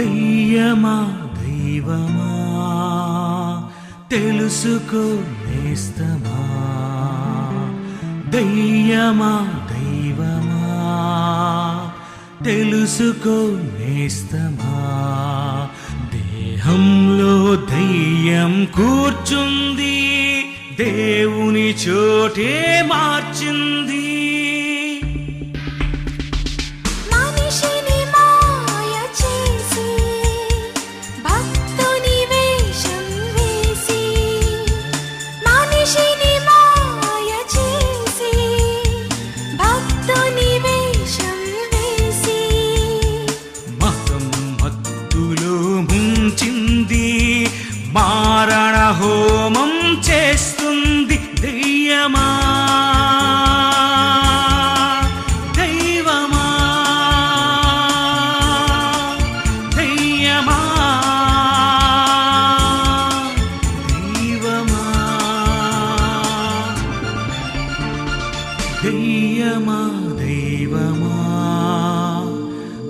దయ్యమా దైవమా? తెలుసుకో నేస్తమా? దయ్యమా దైవమా? తెలుసుకో నేస్తమా? దేహంలో దయ్యం కూర్చుంది దేవుని చోటే మార్చింది.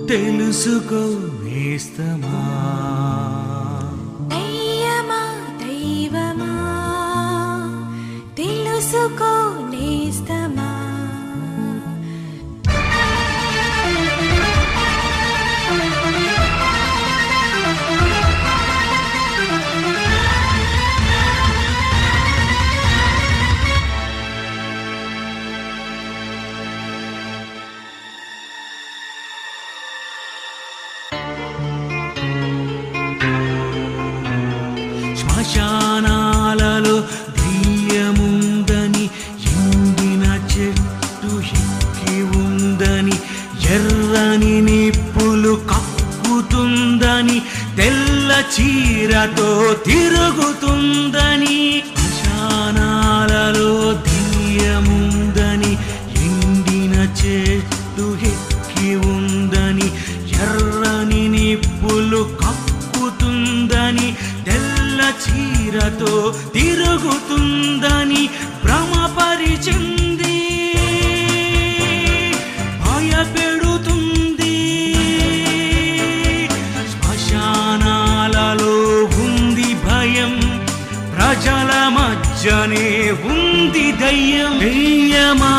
తెలుసుకో నేస్తమా? తని నిప్పులు కప్పుతుందని తెల్ల చీరతో తిరుగుతుందని. మధ్యనే ఉంది దయ్యం. దయ్యమా?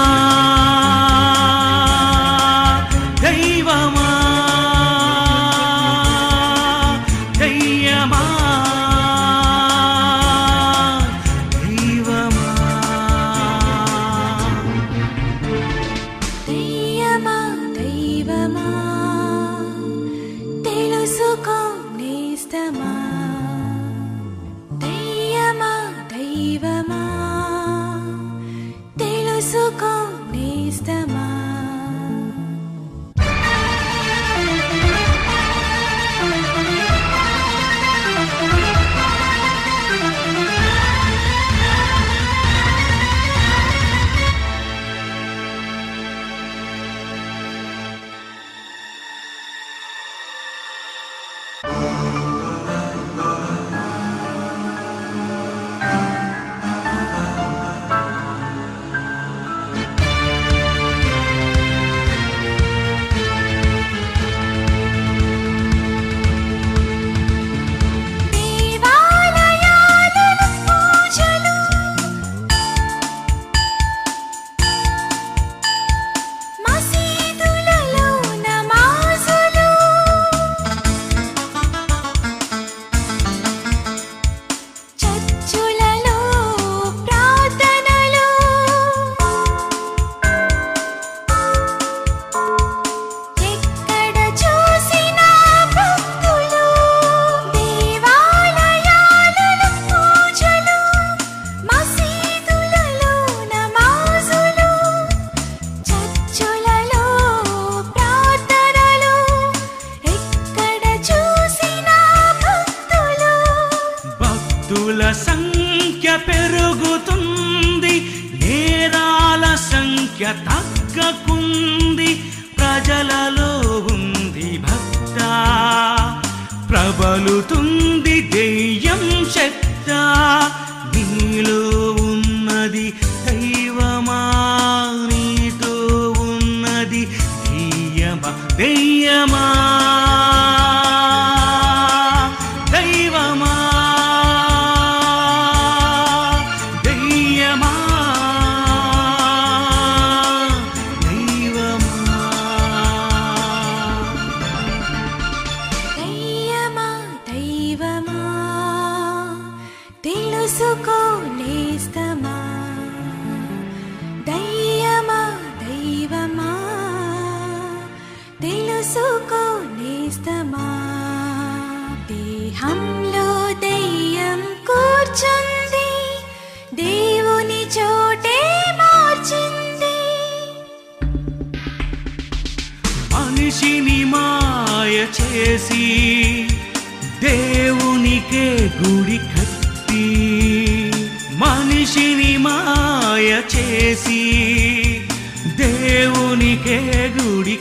దుర్గకుంది ప్రజలలో ఉంది భక్త. ప్రబలుతుంది దెయ్యం శక్త. నీలో ఉన్నది దైవమా నీతో ఉన్నది దెయ్యమా దెయ్యమా. దేహంలో దయ్యం కూర్చుంది. దేవుని చోటే మార్చింది. మనిషిని మాయ చేసి దేవునికే గుడి కట్టి మనిషిని మాయ చేసి దేవునికే గుడి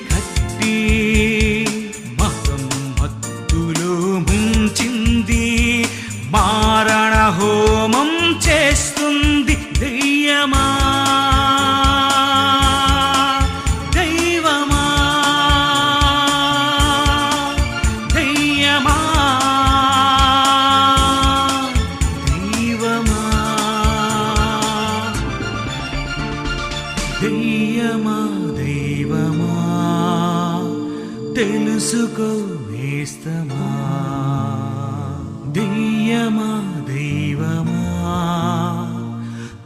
దెయ్యమా దైవమా తెలుసుకో నేస్తమా. దెయ్యమా దైవమా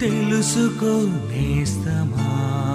తెలుసుకో నేస్తమా.